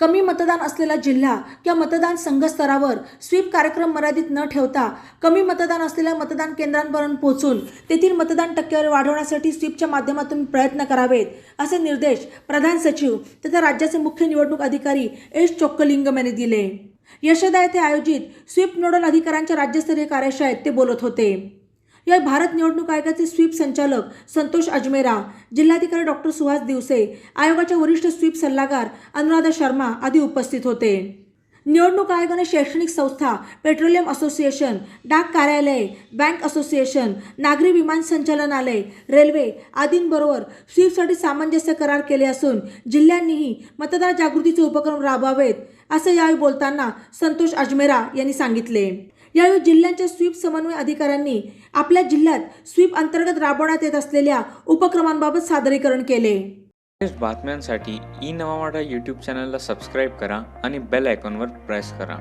कमी मतदान असलेला जिल्हा किंवा मतदान संघ स्तरावर स्वीप कार्यक्रम मर्यादित न ठेवता कमी मतदान असलेल्या मतदान केंद्रांपर्यंत पोहोचून तेथील मतदान टक्केवारी वाढवण्यासाठी स्वीपच्या माध्यमातून प्रयत्न करावेत असे निर्देश प्रधान सचिव तथा राज्याचे मुख्य निवडणूक अधिकारी एस चोक्कलिंगम यांनी दिले. यशदा येथे आयोजित स्वीप नोडल अधिकाऱ्यांच्या राज्यस्तरीय कार्यशाळेत ते बोलत होते. या भारत निवडणूक आयोगाचे स्वीप संचालक संतोष अजमेरा जिल्हाधिकारी डॉक्टर सुहास दिवसे आयोगाच्या वरिष्ठ स्वीप सल्लागार अनुराधा शर्मा आदी उपस्थित होते. निवडणूक आयोगाने शैक्षणिक संस्था पेट्रोलियम असोसिएशन डाक कार्यालय बँक असोसिएशन नागरी विमान संचालनालय रेल्वे आदींबरोबर स्वीपसाठी सामंजस्य करार केले असून जिल्ह्यांनीही मतदार जागृतीचे उपक्रम राबवावेत असं यावेळी बोलताना संतोष अजमेरा यांनी सांगितले. यावेळी जिल्ह्यांच्या स्वीप समन्वय अधिकाऱ्यांनी आपल्या जिल्ह्यात स्वीप अंतर्गत राबवण्यात येत असलेल्या उपक्रमांबाबत सादरीकरण केले. बातम्यांसाठी ई नवा मराठा यूट्यूब चॅनलला सबस्क्राईब करा आणि बेल आयकॉनवर प्रेस करा.